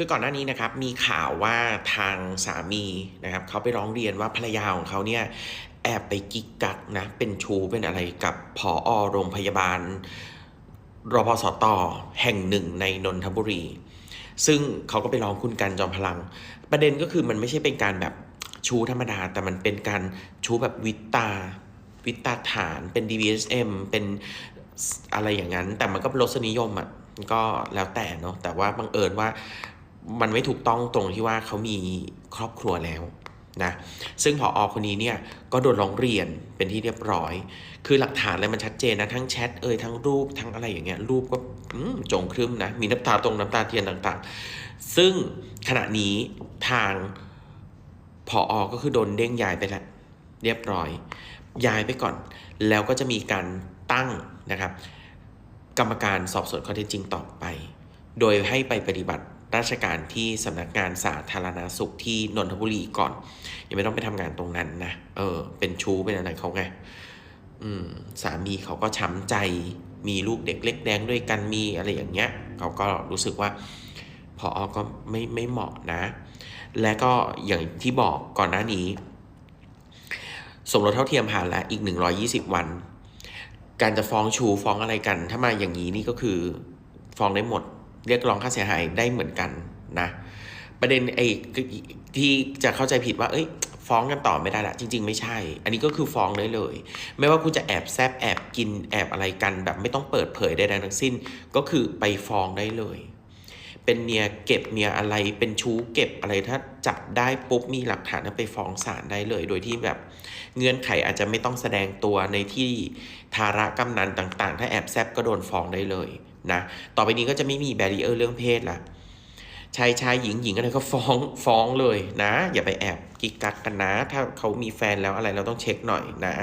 คือก่อนหน้านี้นะครับมีข่าวว่าทางสามีนะครับเขาไปร้องเรียนว่าภรรยาของเขาเนี่ยแอบไปกิ๊กกักนะเป็นชู้เป็นอะไรกับผออโรงพยาบาลรพสตแห่งหนึ่งในนนทบุรี ซึ่งเขาก็ไปร้องคุณกันจอมพลัง ประเด็นก็คือมันไม่ใช่เป็นการแบบชูธรรมดา แต่มันเป็นการชูแบบวิตา วิตาฐานเป็น DVSM เป็นอะไรอย่างนั้น แต่มันก็เป็นรสนิยมอะก็แล้วแต่เนาะแต่ว่าบังเอิญว่า มันไม่ถูกต้องตรงที่ว่าเขามีครอบครัวแล้วนะซึ่งพออคนนี้เนี่ยก็โดนร้องเรียนเป็นที่เรียบร้อย คือหลักฐานอะไรมันชัดเจนนะ ทั้งแชทเอ่ยทั้งรูปทั้งอะไรอย่างเงี้ยรูปก็อืมจงครึมนะ มีน้ำตาตรงน้ำตาเทียนต่างๆ ซึ่งขณะนี้ทางพออก็คือโดนเด้งย้ายไปแล้วเรียบร้อยย้ายไปก่อน แล้วก็จะมีการตั้งนะครับ กรรมการสอบสวนข้อเท็จจริงต่อไป โดยให้ไปปฏิบัติ ราชการที่สำนักงานสาธารณาสุขที่นนทบุรีก่อน ยังไม่ต้องไปทำงานตรงนั้นนะ เออ เป็นชู้เป็นอะไรเขาไง อืม สามีเขาก็ช้ำใจ มีลูกเด็กเล็กแดงด้วยกันมีอะไรอย่างเงี้ย เขาก็รู้สึกว่าพออก็ไม่ไม่เหมาะนะ และก็อย่างที่บอกก่อนหน้านี้ สมรสเท่าเทียมผ่านแล้วอีก 120 วัน การจะฟ้องชูฟ้องอะไรกัน ถ้ามาอย่างนี้นี่ก็คือฟ้องได้หมด เรียกร้องค่าเสียหายได้เหมือนกันนะประเด็นไอ้ที่จะเข้าใจผิดว่า เอ้ย ฟ้องกันต่อไม่ได้ละจริง ๆ ไม่ใช่ อันนี้ก็คือฟ้องได้เลย ไม่ว่าคุณจะแอบแซบแอบกินแอบอะไรกัน แบบไม่ต้องเปิดเผยใดๆทั้งสิ้น ก็คือไปฟ้องได้เลย เป็นเมียเก็บเมียอะไร เป็นชู้เก็บอะไรถ้าจับได้ปุ๊บมีหลักฐานไปฟ้องศาลได้เลย โดยที่แบบเงื่อนไขอาจจะไม่ต้องแสดงตัวในที่ทาระกำนันต่าง ๆ ถ้าแอบแซบก็โดนฟ้องได้เลยนะต่อไปนี้ก็จะไม่มีแบรีเออร์เรื่องเพศละชายชายหญิงหญิงอะไรก็ฟ้องฟ้องเลยนะ อย่าไปแอบกิ๊กกักกันนะ ถ้าเขามีแฟนแล้วอะไรเราต้องเช็คหน่อยนะ